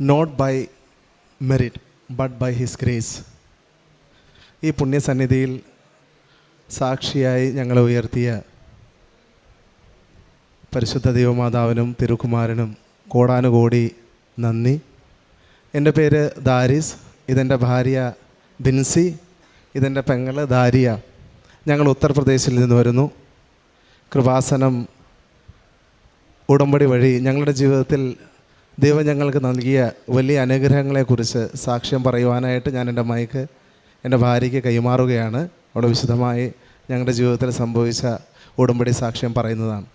Not by merit but by his grace ഈ പുണ്യസന്നിധിയിൽ സാക്ഷിയായി ഞങ്ങളെ ഉയർത്തിയ പരിശുദ്ധ ദൈവമാതാവിനും തിരുക്കുമാരനും കോടാനുകോടി നന്ദി. എന്റെ പേര് ദാരിസ് ഇതെന്റെ ഭാര്യ ബിൻസി ഇതെന്റെ പെങ്ങൾ ദാരിയ. ഞങ്ങൾ ഉത്തർപ്രദേശിൽ നിന്ന് വരുന്നു. കൃപാസനം ഉടമ്പടി വഴി ഞങ്ങളുടെ ജീവിതത്തിൽ ദൈവം ഞങ്ങൾക്ക് നൽകിയ വലിയ അനുഗ്രഹങ്ങളെക്കുറിച്ച് സാക്ഷ്യം പറയുവാനായിട്ട് ഞാൻ എന്റെ മൈക്ക് എന്റെ ഭാര്യയ്ക്ക് കൈമാറുകയാണ്. അവിടെ വിശദമായി ഞങ്ങളുടെ ജീവിതത്തിൽ സംഭവിച്ച ഉടമ്പടി സാക്ഷ്യം പറയുന്നതാണ്.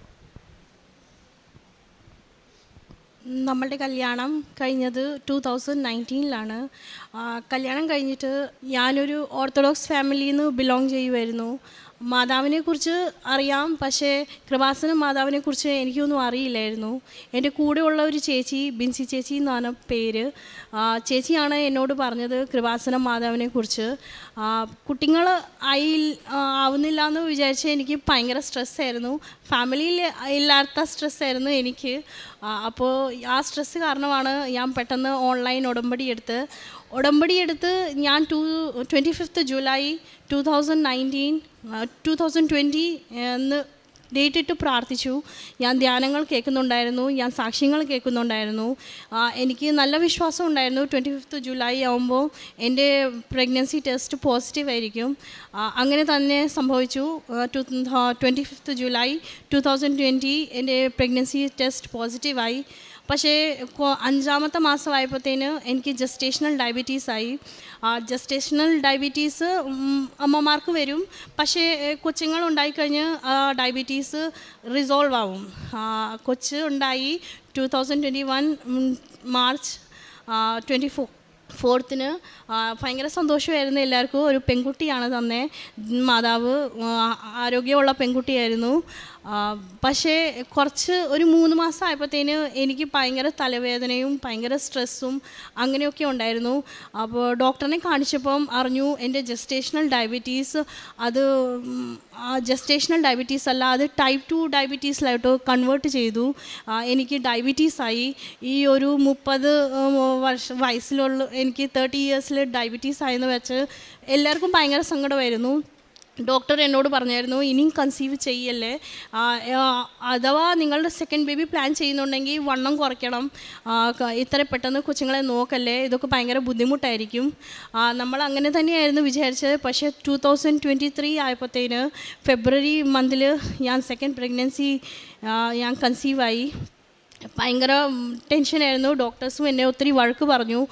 നമ്മളുടെ കല്യാണം കഴിഞ്ഞത് ടു തൗസൻഡ് നയന്റീനിലാണ് കല്യാണം കഴിഞ്ഞിട്ട് ഞാനൊരു ഓർത്തഡോക്സ് ഫാമിലിയിൽ നിന്ന് ബിലോങ് ചെയ്യുമായിരുന്നു മാതാവിനെ കുറിച്ച് അറിയാം പക്ഷേ കൃപാസനം മാതാവിനെ കുറിച്ച് എനിക്കൊന്നും അറിയില്ലായിരുന്നു. എന്റെ കൂടെയുള്ള ഒരു ചേച്ചി ബിൻസി ചേച്ചി എന്നാണ് പേര്. ചേച്ചിയാണ് എന്നോട് പറഞ്ഞത് കൃപാസനം മാതാവിനെ കുറിച്ച് കുട്ടികൾ ആയി ആവുന്നില്ല എന്ന് വിചാരിച്ച് എനിക്ക് ഭയങ്കര സ്ട്രെസ്സായിരുന്നു ഫാമിലിയിൽ ഇല്ലാത്ത സ്ട്രെസ്സായിരുന്നു എനിക്ക്. അപ്പോൾ ആ സ്ട്രെസ്സ് കാരണമാണ് ഞാൻ പെട്ടെന്ന് ഓൺലൈൻ ഉടമ്പടി എടുത്ത് ഉടമ്പടി എടുത്ത് ഞാൻ to twenty fifth July two thousand nineteen two thousand twenty എന്ന് ഡേറ്റ് ഇട്ട് പ്രാർത്ഥിച്ചു. ഞാൻ ധ്യാനങ്ങൾ കേൾക്കുന്നുണ്ടായിരുന്നു. ഞാൻ സാക്ഷ്യങ്ങൾ കേൾക്കുന്നുണ്ടായിരുന്നു. എനിക്ക് നല്ല വിശ്വാസം ഉണ്ടായിരുന്നു. ട്വന്റി ഫിഫ്ത്ത് ജൂലൈ ആകുമ്പോൾ എന്റെ പ്രഗ്നൻസി ടെസ്റ്റ് പോസിറ്റീവ് ആയിരിക്കും. അങ്ങനെ തന്നെ സംഭവിച്ചു. To twenty fifth July two thousand twenty എന്റെ പ്രഗ്നൻസി ടെസ്റ്റ് പോസിറ്റീവായി പക്ഷേ അഞ്ചാമത്തെ മാസമായപ്പോഴത്തേന് എനിക്ക് ജസ്റ്റേഷണൽ ഡയബറ്റീസ് ആയി. ആ ജസ്റ്റേഷണൽ ഡയബറ്റീസ് അമ്മമാർക്ക് വരും. പക്ഷേ കൊച്ചുങ്ങൾ ഉണ്ടായിക്കഴിഞ്ഞ് ആ ഡയബറ്റീസ് റിസോൾവ് ആവും. കൊച്ച് ഉണ്ടായി two thousand twenty one March twenty four ഫോർത്തിന് ഭയങ്കര സന്തോഷമായിരുന്നു എല്ലാവർക്കും. ഒരു പെൺകുട്ടിയാണ് തന്നെ. മാതാവ് ആരോഗ്യമുള്ള പെൺകുട്ടിയായിരുന്നു. പക്ഷേ കുറച്ച് ഒരു മൂന്ന് മാസം ആയപ്പോഴത്തേന് എനിക്ക് ഭയങ്കര തലവേദനയും ഭയങ്കര സ്ട്രെസ്സും അങ്ങനെയൊക്കെ ഉണ്ടായിരുന്നു. അപ്പോൾ ഡോക്ടറിനെ കാണിച്ചപ്പം അറിഞ്ഞു എന്റെ ജസ്റ്റേഷണൽ ഡയബറ്റീസ് അത് ജസ്റ്റേഷണൽ ഡയബറ്റീസ് അല്ല അത് ടൈപ്പ് ടു ഡയബറ്റീസിലായിട്ട് കൺവേർട്ട് ചെയ്തു. എനിക്ക് ഡയബറ്റീസായി ഈ ഒരു മുപ്പത് വർഷ വയസ്സിലുള്ള എനിക്ക് തേർട്ടി ഇയേഴ്സിൽ ഡയബറ്റീസ് ആയെന്ന് വെച്ച് എല്ലാവർക്കും ഭയങ്കര സങ്കടമായിരുന്നു. ഡോക്ടർ എന്നോട് പറഞ്ഞായിരുന്നു ഇനിയും കൺസീവ് ചെയ്യല്ലേ? അഥവാ നിങ്ങളുടെ സെക്കൻഡ് ബേബി പ്ലാൻ ചെയ്യുന്നുണ്ടെങ്കിൽ വണ്ണം കുറയ്ക്കണം. ഇത്ര പെട്ടെന്ന് കൊച്ചുങ്ങളെ നോക്കല്ലേ? ഇതൊക്കെ ഭയങ്കര ബുദ്ധിമുട്ടായിരിക്കും. നമ്മൾ അങ്ങനെ തന്നെയായിരുന്നു വിചാരിച്ചത്. പക്ഷേ ടു തൗസൻഡ് ട്വന്റി ത്രീ ആയപ്പോഴത്തേന് ഫെബ്രുവരി മന്തിൽ ഞാൻ സെക്കൻഡ് പ്രഗ്നൻസി ഞാൻ കൺസീവായി ഭയങ്കര ടെൻഷനായിരുന്നു ഡോക്ടേഴ്സും എന്നെ ഒത്തിരി വഴക്ക് പറഞ്ഞു.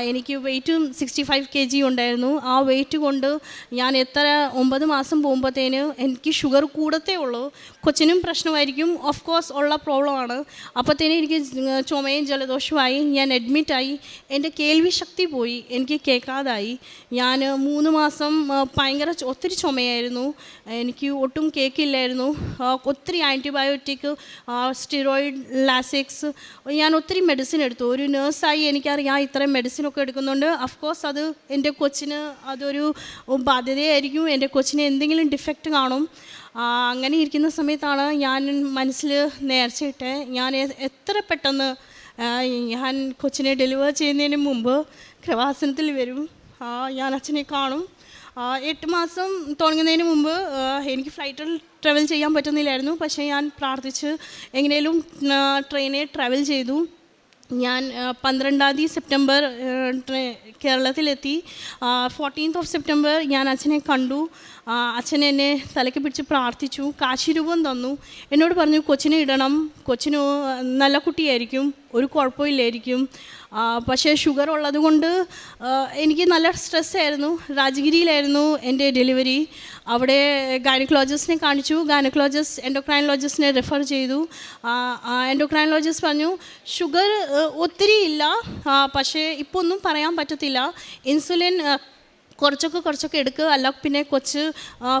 എനിക്ക് വെയിറ്റും സിക്സ്റ്റി ഫൈവ് കെ ജി ഉണ്ടായിരുന്നു. ആ വെയിറ്റ് കൊണ്ട് ഞാൻ എത്ര ഒമ്പത് മാസം പോകുമ്പോഴത്തേന് എനിക്ക് ഷുഗർ കൂടത്തേ ഉള്ളൂ. കൊച്ചിനും പ്രശ്നമായിരിക്കും. ഓഫ് കോഴ്സ് ഉള്ള പ്രോബ്ലമാണ് അപ്പോഴത്തേന് എനിക്ക് ചുമയും ജലദോഷമായി ഞാൻ അഡ്മിറ്റായി എന്റെ കേൾവി ശക്തി പോയി. എനിക്ക് കേൾക്കാതായി. ഞാൻ മൂന്ന് മാസം ഭയങ്കര ഒത്തിരി ചുമയായിരുന്നു. എനിക്ക് ഒട്ടും കേൾക്കില്ലായിരുന്നു. ഒത്തിരി ആന്റിബയോട്ടിക് സ്റ്റിറോയിഡ് ലാസിക്സ് ഞാൻ ഒത്തിരി മെഡിസിൻ എടുത്തു. ഒരു നേഴ്സായി എനിക്കറിയാം ഇത്രയും മെഡിസിനൊക്കെ എടുക്കുന്നുണ്ട്. അഫ്കോഴ്സ് അത് എന്റെ കൊച്ചിന് അതൊരു ബാധ്യതയായിരിക്കും. എന്റെ കൊച്ചിന് എന്തെങ്കിലും ഡിഫക്റ്റ് കാണും. അങ്ങനെ ഇരിക്കുന്ന സമയത്താണ് ഞാൻ മനസ്സിൽ നേർച്ചയിട്ടെ ഞാൻ എത്ര പെട്ടെന്ന് ഞാൻ കൊച്ചിനെ ഡെലിവർ ചെയ്യുന്നതിന് മുമ്പ് കൃപാസനത്തിൽ വരും. ഞാൻ അച്ഛനെ കാണും. എട്ട് മാസം തുടങ്ങുന്നതിന് മുമ്പ് എനിക്ക് ഫ്ലൈറ്റിൽ ട്രാവൽ ചെയ്യാൻ പറ്റുന്നില്ലായിരുന്നു. പക്ഷേ ഞാൻ പ്രാർത്ഥിച്ച് എങ്ങനെയും ട്രെയിനിൽ ട്രാവൽ ചെയ്തു. ഞാൻ പന്ത്രണ്ടാം തീയതി സെപ്റ്റംബർ കേരളത്തിലെത്തി. ഫോർട്ടീൻത്ത് ഓഫ് സെപ്റ്റംബർ ഞാൻ അച്ഛനെ കണ്ടു. അച്ഛൻ എന്നെ തലയ്ക്ക് പിടിച്ച് പ്രാർത്ഥിച്ചു. കാശിരൂപം തന്നു. എന്നോട് പറഞ്ഞു കൊച്ചിനെ ഇടണം. കൊച്ചിന് നല്ല കുട്ടിയായിരിക്കും. ഒരു കുഴപ്പമില്ലായിരിക്കും. പക്ഷേ ഷുഗർ ഉള്ളത് കൊണ്ട് എനിക്ക് നല്ല സ്ട്രെസ്സായിരുന്നു രാജഗിരിയിലായിരുന്നു എന്റെ ഡെലിവറി അവിടെ ഗൈനക്കോളജിസ്റ്റിനെ കാണിച്ചു. ഗൈനക്കോളജിസ്റ്റ് എൻഡോക്രൈനോളജിസ്റ്റിനെ റെഫർ ചെയ്തു. എൻഡോക്രൈനോളജിസ്റ്റ് പറഞ്ഞു ഷുഗർ ഒത്തിരി ഇല്ല. പക്ഷേ ഇപ്പോൾ ഒന്നും പറയാൻ പറ്റത്തില്ല. ഇൻസുലിൻ കുറച്ചൊക്കെ കുറച്ചൊക്കെ എടുക്കുക അല്ല പിന്നെ കൊച്ച്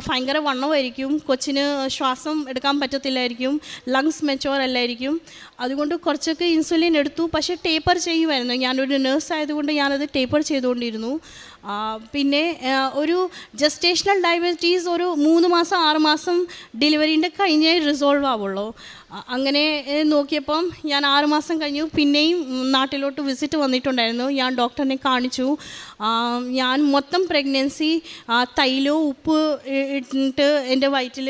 ഭയങ്കര വണ്ണമായിരിക്കും. കൊച്ചിന് ശ്വാസം എടുക്കാൻ പറ്റത്തില്ലായിരിക്കും. Lungs mature അല്ലായിരിക്കും. അതുകൊണ്ട് കുറച്ചൊക്കെ ഇൻസുലിൻ എടുത്തു. പക്ഷേ ടേപ്പർ ചെയ്യുമായിരുന്നു ഞാനൊരു നേഴ്സ് ആയതുകൊണ്ട് ഞാനത് ടേപ്പർ ചെയ്തുകൊണ്ടിരുന്നു. പിന്നെ ഒരു ജസ്റ്റേഷണൽ ഡയബറ്റീസ് ഒരു മൂന്ന് മാസം ആറ് മാസം ഡെലിവറീന്റെ കഴിഞ്ഞേ റിസോൾവ് ആവുള്ളൂ. അങ്ങനെ നോക്കിയപ്പം ഞാൻ ആറ് മാസം കഴിഞ്ഞു. പിന്നെയും നാട്ടിലോട്ട് വിസിറ്റ് വന്നിട്ടുണ്ടായിരുന്നു. ഞാൻ ഡോക്ടറിനെ കാണിച്ചു. ഞാൻ മൊത്തം പ്രഗ്നൻസി തൈലോ ഉപ്പ് ഇട്ടിട്ട് എന്റെ വയറ്റിൽ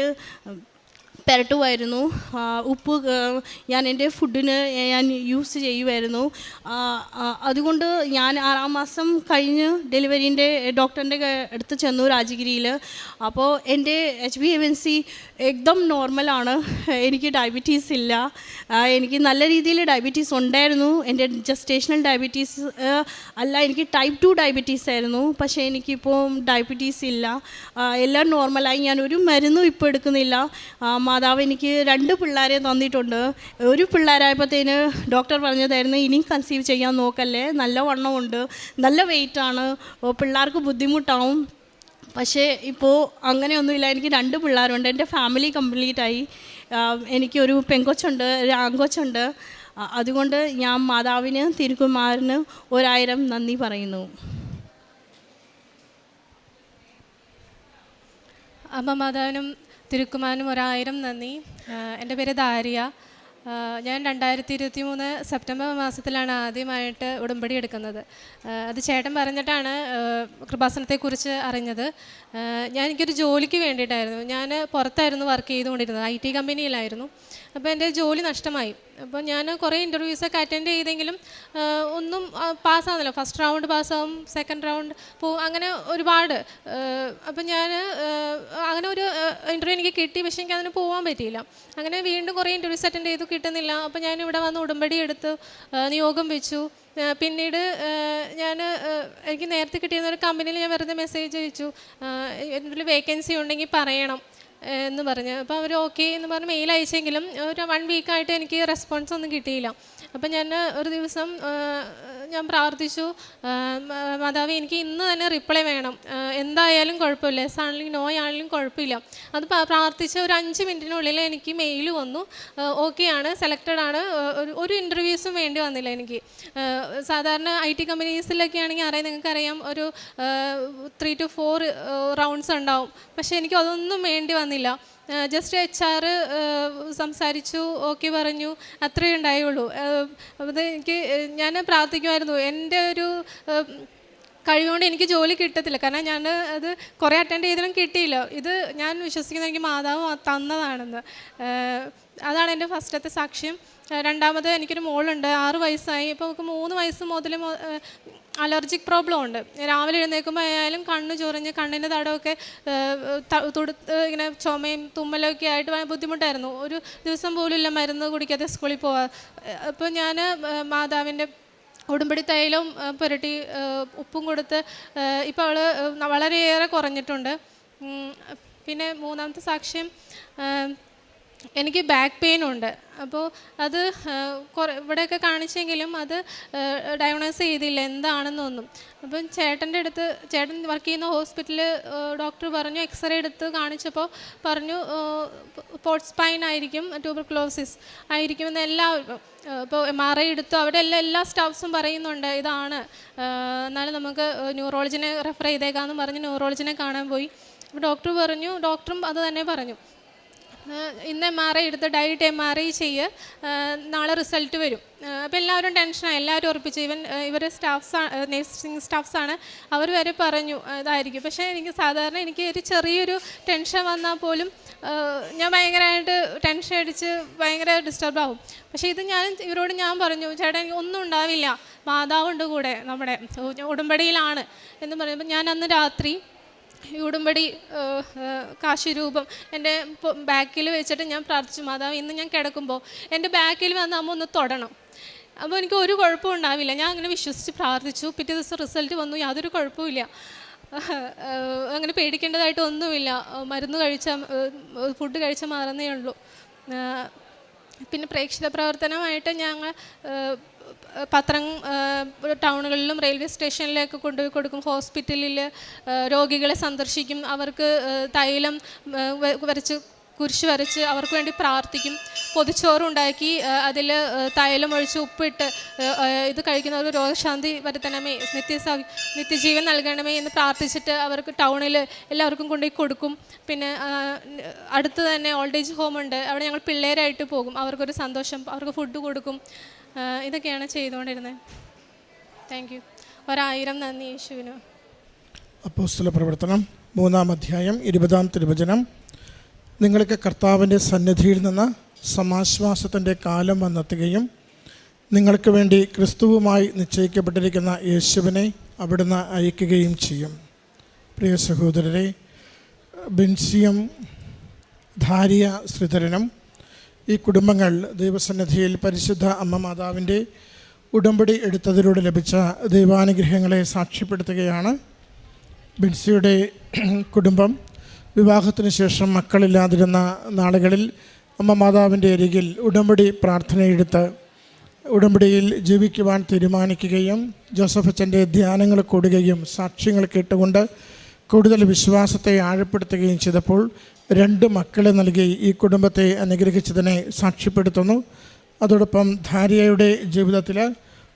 പുരട്ടുമായിരുന്നു. ഉപ്പ് ഞാൻ എന്റെ ഫുഡിന് ഞാൻ യൂസ് ചെയ്യുമായിരുന്നു. അതുകൊണ്ട് ഞാൻ ആറാം മാസം കഴിഞ്ഞ് ഡെലിവറിന്റെ ഡോക്ടറിന്റെ അടുത്ത് ചെന്നു രാജഗിരിയിൽ അപ്പോൾ എന്റെ എച്ച് ബി എൻ സി എക്ദം നോർമലാണ് എനിക്ക് ഡയബറ്റീസ് ഇല്ല. എനിക്ക് നല്ല രീതിയിൽ ഡയബറ്റീസ് ഉണ്ടായിരുന്നു. എന്റെ ജസ്റ്റേഷണൽ ഡയബറ്റീസ് അല്ല എനിക്ക് ടൈപ്പ് ടു ഡയബറ്റീസ് ആയിരുന്നു. പക്ഷേ എനിക്കിപ്പോൾ ഡയബറ്റീസ് ഇല്ല. എല്ലാം നോർമലായി ഞാൻ ഒരു മരുന്നും ഇപ്പോൾ എടുക്കുന്നില്ല. മാതാവ് എനിക്ക് രണ്ട് പിള്ളേരെ തന്നിട്ടുണ്ട്. ഒരു പിള്ളേരായപ്പോഴത്തേന് ഡോക്ടർ പറഞ്ഞതായിരുന്നു ഇനിയും കൺസീവ് ചെയ്യാൻ നോക്കല്ലേ നല്ല വണ്ണമുണ്ട് നല്ല വെയിറ്റാണ് പിള്ളേർക്ക് ബുദ്ധിമുട്ടാവും. പക്ഷേ ഇപ്പോൾ അങ്ങനെയൊന്നുമില്ല എനിക്ക് രണ്ട് പിള്ളേരുണ്ട് എന്റെ ഫാമിലി കംപ്ലീറ്റായി എനിക്കൊരു പെങ്കൊച്ചുണ്ട് ഒരു ആങ്കൊച്ചുണ്ട് അതുകൊണ്ട് ഞാൻ മാതാവിന് തിരുക്കുമാറിന് ഒരായിരം നന്ദി പറയുന്നു. അമ്മ മാതാവിനും തിരുക്കുമാരനും ഒരായിരം നന്ദി. എന്റെ പേര് ദാരിയ. ഞാൻ രണ്ടായിരത്തി ഇരുപത്തി മൂന്ന് സെപ്റ്റംബർ മാസത്തിലാണ് ആദ്യമായിട്ട് ഉടമ്പടി എടുക്കുന്നത്. അത് ചേട്ടൻ പറഞ്ഞിട്ടാണ് കൃപാസനത്തെക്കുറിച്ച് അറിഞ്ഞത്. ഞാൻ എനിക്കൊരു ജോലിക്ക് വേണ്ടിയിട്ടായിരുന്നു. ഞാൻ പുറത്തായിരുന്നു വർക്ക് ചെയ്തുകൊണ്ടിരുന്നത്. ഐ ടി കമ്പനിയിലായിരുന്നു. അപ്പോൾ എന്റെ ജോലി നഷ്ടമായി. അപ്പോൾ ഞാൻ കുറേ ഇന്റർവ്യൂസൊക്കെ അറ്റൻഡ് ചെയ്തെങ്കിലും ഒന്നും പാസ്സാകുന്നില്ല ഫസ്റ്റ് റൗണ്ട് പാസ്സാവും സെക്കൻഡ് റൗണ്ട് പോവും അങ്ങനെ ഒരുപാട്. അപ്പം ഞാൻ അങ്ങനെ ഒരു ഇന്റർവ്യൂ എനിക്ക് കിട്ടി പക്ഷേ എനിക്ക് അതിന് പോകാൻ പറ്റിയില്ല. അങ്ങനെ വീണ്ടും കുറേ ഇന്റർവ്യൂസ് അറ്റൻഡ് ചെയ്തു കിട്ടുന്നില്ല. അപ്പോൾ ഞാൻ ഇവിടെ വന്ന് ഉടമ്പടി എടുത്തു നിയോഗം വെച്ചു. പിന്നീട് ഞാൻ എനിക്ക് നേരത്തെ കിട്ടിയിരുന്ന ഒരു കമ്പനിയിൽ ഞാൻ വെറുതെ മെസ്സേജ് അയച്ചു. എന്തെങ്കിലും വേക്കൻസി ഉണ്ടെങ്കിൽ പറയണം. എന്ന് പറഞ്ഞ്. അപ്പോൾ അവർ ഓക്കെ എന്ന് പറഞ്ഞ് മെയിൽ അയച്ചെങ്കിലും ഒരു വൺ വീക്കായിട്ട് എനിക്ക് റെസ്പോൺസ് ഒന്നും കിട്ടിയില്ല. അപ്പം ഞാൻ ഒരു ദിവസം ഞാൻ പ്രാർത്ഥിച്ചു. മാതാവ് എനിക്ക് ഇന്ന് തന്നെ റിപ്ലൈ വേണം. എന്തായാലും കുഴപ്പമില്ല. എസ് ആണെങ്കിലും നോ ആണെങ്കിലും കുഴപ്പമില്ല. അത് പ്രാർത്ഥിച്ച ഒരു അഞ്ച് മിനിറ്റിനുള്ളിൽ എനിക്ക് മെയിൽ വന്നു. ഓക്കെ ആണ്. സെലക്റ്റഡ് ആണ്. ഒരു ഇന്റർവ്യൂസും വേണ്ടി വന്നില്ല എനിക്ക്. സാധാരണ ഐ ടി കമ്പനീസിലൊക്കെ ആണെങ്കിൽ അറിയാം നിങ്ങൾക്കറിയാം? ഒരു ത്രീ ടു ഫോർ റൗണ്ട്സ് ഉണ്ടാവും. പക്ഷേ എനിക്ക് അതൊന്നും വേണ്ടി വന്നില്ല. ജസ്റ്റ് എച്ച് ആർ സംസാരിച്ചു ഓക്കെ പറഞ്ഞു അത്രയേ ഉണ്ടായുള്ളൂ. അത് എനിക്ക് ഞാൻ പ്രാർത്ഥിക്കുമായിരുന്നു. എന്റെ ഒരു കഴിവുകൊണ്ട് എനിക്ക് ജോലി കിട്ടത്തില്ല. കാരണം ഞാൻ അത് കുറേ അറ്റൻഡ് ചെയ്തിട്ടും കിട്ടിയില്ല. ഇത് ഞാൻ വിശ്വസിക്കുന്നത് എനിക്ക് മാതാവ് തന്നതാണെന്ന്. അതാണ് എന്റെ ഫസ്റ്റത്തെ സാക്ഷ്യം. രണ്ടാമത് എനിക്കൊരു മോളുണ്ട്. ആറ് വയസ്സായി. ഇപ്പോൾ നമുക്ക് മൂന്ന് വയസ്സ് മുതൽ അലർജിക് പ്രോബ്ലം ഉണ്ട്. രാവിലെ എഴുന്നേൽക്കുമ്പോൾ ആയാലും കണ്ണ് ചൊറിഞ്ഞ് കണ്ണിന്റെ തടമൊക്കെ തുടുത്ത് ഇങ്ങനെ ചുമയും തുമ്മലൊക്കെ ആയിട്ട് ബുദ്ധിമുട്ടായിരുന്നു. ഒരു ദിവസം പോലും ഇല്ല മരുന്ന് കുടിക്കാതെ സ്കൂളിൽ പോവാ. അപ്പോൾ ഞാൻ മാതാവിന്റെ ഉടുമ്പടി തൈലവും പുരട്ടി ഉപ്പും കൊടുത്ത് ഇപ്പോൾ അവൾ വളരെയേറെ കുറഞ്ഞിട്ടുണ്ട്. പിന്നെ മൂന്നാമത്തെ സാക്ഷ്യം എനിക്ക് ബാക്ക് പെയിൻ ഉണ്ട്. അപ്പോൾ അത് കുറേ ഇവിടെയൊക്കെ കാണിച്ചെങ്കിലും അത് ഡയഗ്നോസ് ചെയ്തില്ല. എന്താണെന്നൊന്നും അപ്പം ചേട്ടന്റെ അടുത്ത് ചേട്ടൻ വർക്ക് ചെയ്യുന്ന ഹോസ്പിറ്റലിൽ ഡോക്ടർ പറഞ്ഞു എക്സ്റേ എടുത്ത് കാണിച്ചപ്പോൾ പറഞ്ഞു പോർട്ട് സ്പൈൻ ആയിരിക്കും ട്യൂബർക്ലോസിസ് ആയിരിക്കും എന്ന് എല്ലാവരും ഇപ്പോൾ എം ആർ ഐ എടുത്തു. അവിടെ എല്ലാ എല്ലാ സ്റ്റാഫ്സും പറയുന്നുണ്ട് ഇതാണ് എന്നാലും നമുക്ക് ന്യൂറോളജിനെ റെഫർ ചെയ്തേക്കാമെന്ന് പറഞ്ഞ് ന്യൂറോളജിനെ കാണാൻ പോയി. അപ്പോൾ ഡോക്ടർ പറഞ്ഞു ഡോക്ടറും അത് തന്നെ പറഞ്ഞു. ഇന്ന് എം ആർ ഐ എടുത്ത് ഡയറ്റ് എം ആർ ഐ ചെയ്യ്. നാളെ റിസൾട്ട് വരും. അപ്പോൾ എല്ലാവരും ടെൻഷനാണ് എല്ലാവരും ഉറപ്പിച്ചു? ഇവൻ ഇവർ സ്റ്റാഫ്സ് നേഴ്സിംഗ് സ്റ്റാഫ്സാണ് അവർ വരെ പറഞ്ഞു ഇതായിരിക്കും. പക്ഷേ എനിക്ക് സാധാരണ എനിക്ക് ഒരു ചെറിയൊരു ടെൻഷൻ വന്നാൽ പോലും ഞാൻ ഭയങ്കരമായിട്ട് ടെൻഷൻ അടിച്ച് ഭയങ്കര ഡിസ്റ്റർബ് ആവും. പക്ഷേ ഇത് ഞാൻ ഇവരോട് ഞാൻ പറഞ്ഞു ചേട്ടാ എനിക്ക് ഒന്നും ഉണ്ടാവില്ല. മാതാവുണ്ട് കൂടെ നമ്മുടെ ഉടമ്പടിയിലാണ്. എന്ന് പറയുമ്പോൾ ഞാൻ അന്ന് രാത്രി ഉടുമ്പടി കാശിരൂപം എന്റെ ബാക്കിൽ വെച്ചിട്ട് ഞാൻ പ്രാർത്ഥിച്ചു മാതാവ് ഇന്ന് ഞാൻ കിടക്കുമ്പോൾ എന്റെ ബാക്കിൽ വന്ന് അമ്മ ഒന്ന് തൊടണം. അപ്പോൾ എനിക്ക് ഒരു കുഴപ്പവും ഉണ്ടാവില്ല. ഞാൻ അങ്ങനെ വിശ്വസിച്ച് പ്രാർത്ഥിച്ചു. പിറ്റേ ദിവസം റിസൾട്ട് വന്നു. യാതൊരു കുഴപ്പമില്ല അങ്ങനെ പേടിക്കേണ്ടതായിട്ട് ഒന്നുമില്ല. മരുന്ന് കഴിച്ച ഫുഡ് കഴിച്ചാൽ മാറുന്നേ ഉള്ളൂ. പിന്നെ പ്രേക്ഷിത പ്രവർത്തനമായിട്ട് ഞങ്ങൾ പത്രം ടൗണുകളിലും റെയിൽവേ സ്റ്റേഷനിലൊക്കെ കൊണ്ടുപോയി കൊടുക്കും. ഹോസ്പിറ്റലിൽ രോഗികളെ സന്ദർശിക്കും. അവർക്ക് തൈലം വരച്ച് കുരിശ് വരച്ച് അവർക്ക് വേണ്ടി പ്രാർത്ഥിക്കും. പൊതിച്ചോറുണ്ടാക്കി അതിൽ തൈലം ഒഴിച്ച് ഉപ്പിട്ട് ഇത് കഴിക്കുന്നവർക്ക് രോഗശാന്തി വരുത്തണമേ നിത്യസ നിത്യജീവൻ നൽകണമേ എന്ന് പ്രാർത്ഥിച്ചിട്ട് അവർക്ക് ടൗണിൽ എല്ലാവർക്കും കൊണ്ടുപോയി കൊടുക്കും. പിന്നെ അടുത്ത് തന്നെ ഓൾഡ് ഏജ് ഹോം ഉണ്ട് അവിടെ ഞങ്ങൾ പിള്ളേരായിട്ട് പോകും. അവർക്കൊരു സന്തോഷം. അവർക്ക് ഫുഡ് കൊടുക്കും. ഇതൊക്കെയാണ് ചെയ്തുകൊണ്ടിരുന്നത് താങ്ക് യു ഒരായിരം നന്ദി യേശുവിന്. അപ്പോസ്തല പ്രവർത്തനം മൂന്നാം അധ്യായം ഇരുപതാം തിരുവചനം. നിങ്ങൾക്ക് കർത്താവിന്റെ സന്നിധിയിൽ നിന്ന് സമാശ്വാസത്തിന്റെ കാലം വന്നെത്തുകയും നിങ്ങൾക്ക് വേണ്ടി ക്രിസ്തുവുമായി നിശ്ചയിക്കപ്പെട്ടിരിക്കുന്ന യേശുവിനെ അവിടുന്ന് അയക്കുകയും ചെയ്യും. പ്രിയ സഹോദരരെ ബിൻസിയം ധാരിയ ശ്രീധരനും ഈ കുടുംബങ്ങൾ ദൈവസന്നിധിയിൽ പരിശുദ്ധ അമ്മ മാതാവിന്റെ ഉടമ്പടി എടുത്തതിലൂടെ ലഭിച്ച ദൈവാനുഗ്രഹങ്ങളെ സാക്ഷ്യപ്പെടുത്തുകയാണ്. ബിൻസിയുടെ കുടുംബം വിവാഹത്തിന് ശേഷം മക്കളില്ലാതിരുന്ന നാളുകളിൽ അമ്മ മാതാവിന്റെ അരികിൽ ഉടമ്പടി പ്രാർത്ഥനയെടുത്ത് ഉടമ്പടിയിൽ ജീവിക്കുവാൻ തീരുമാനിക്കുകയും ജോസഫ് അച്ഛന്റെ ധ്യാനങ്ങൾ കൂടുകയും സാക്ഷ്യങ്ങൾ കേട്ടുകൊണ്ട് കൂടുതൽ വിശ്വാസത്തെ ആഴപ്പെടുത്തുകയും ചെയ്തപ്പോൾ രണ്ട് മക്കളെ നൽകി ഈ കുടുംബത്തെ അനുഗ്രഹിച്ചതിനെ സാക്ഷ്യപ്പെടുത്തുന്നു. അതോടൊപ്പം ധാരിയയുടെ ജീവിതത്തിൽ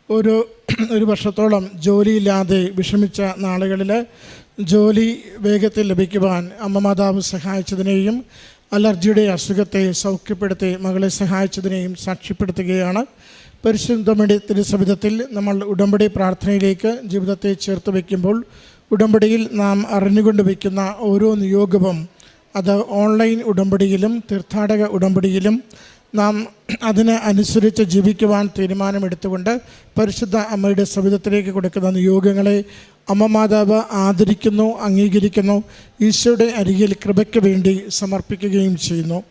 ഒരു ഒരു വർഷത്തോളം ജോലിയില്ലാതെ വിഷമിച്ച നാളുകളിൽ ജോലി വേഗത്തിൽ ലഭിക്കുവാൻ അമ്മ മാതാവ് സഹായിച്ചതിനെയും അലർജിയുടെ അസുഖത്തെ സൗഖ്യപ്പെടുത്തി മകളെ സഹായിച്ചതിനെയും സാക്ഷ്യപ്പെടുത്തുകയാണ്. പരിശുദ്ധമടി തിരുസവിധത്തിൽ നമ്മൾ ഉടമ്പടി പ്രാർത്ഥനയിലേക്ക് ജീവിതത്തെ ചേർത്ത് വയ്ക്കുമ്പോൾ ഉടമ്പടിയിൽ നാം അറിഞ്ഞുകൊണ്ട് വയ്ക്കുന്ന ഓരോ നിയോഗവും അത് ഓൺലൈൻ ഉടമ്പടിയിലും തീർത്ഥാടക ഉടമ്പടിയിലും നാം അതിന് അനുസരിച്ച് ജീവിക്കുവാൻ തീരുമാനമെടുത്തുകൊണ്ട് പരിശുദ്ധ അമ്മയുടെ സവിധത്തിലേക്ക് കൊടുക്കുന്ന നിയോഗങ്ങളെ അമ്മ മാതാവ് ആദരിക്കുന്നു അംഗീകരിക്കുന്നു ഈശോയുടെ അരികിൽ കൃപയ്ക്ക് വേണ്ടി സമർപ്പിക്കുകയും ചെയ്യുന്നു.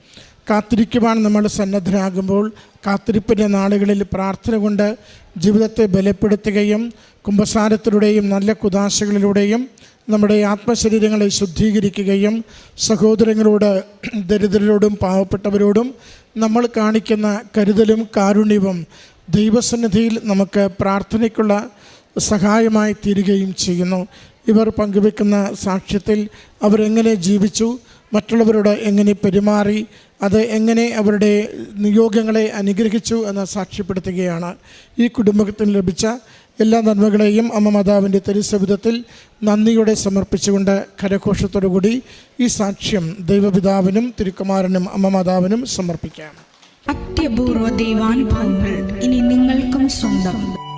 കാത്തിരിക്കുവാൻ നമ്മൾ സന്നദ്ധരാകുമ്പോൾ കാത്തിരിപ്പിന്റെ നാളുകളിൽ പ്രാർത്ഥന കൊണ്ട് ജീവിതത്തെ ബലപ്പെടുത്തുകയും കുംഭസാരത്തിലൂടെയും നല്ല കുതാശകളിലൂടെയും നമ്മുടെ ആത്മശരീരങ്ങളെ ശുദ്ധീകരിക്കുകയും സഹോദരങ്ങളോട് ദരിദ്രരോടും പാവപ്പെട്ടവരോടും നമ്മൾ കാണിക്കുന്ന കരുതലും കാരുണ്യവും ദൈവസന്നിധിയിൽ നമുക്ക് പ്രാർത്ഥനയ്ക്കുള്ള സഹായമായി തീരുകയും ചെയ്യുന്നു. ഇവർ പങ്കുവെക്കുന്ന സാക്ഷ്യത്തിൽ അവരെങ്ങനെ ജീവിച്ചു മറ്റുള്ളവരോട് എങ്ങനെ പെരുമാറി അത് എങ്ങനെ അവരുടെ നിയോഗങ്ങളെ അനുഗ്രഹിച്ചു എന്ന് സാക്ഷ്യപ്പെടുത്തുകയാണ് ഈ കുടുംബത്തിന് ലഭിച്ച എല്ലാ നന്മകളെയും അമ്മ മാതാവിന്റെ തിരുസവിധത്തിൽ നന്ദിയോടെ സമർപ്പിച്ചുകൊണ്ട് കരഘോഷത്തോടുകൂടി ഈ സാക്ഷ്യം ദൈവപിതാവിനും തിരുക്കുമാരനും അമ്മ മാതാവിനും സമർപ്പിക്കാം. അത്യപൂർവ ദൈവാനുഭവങ്ങൾ ഇനി നിങ്ങൾക്കും സ്വന്തം.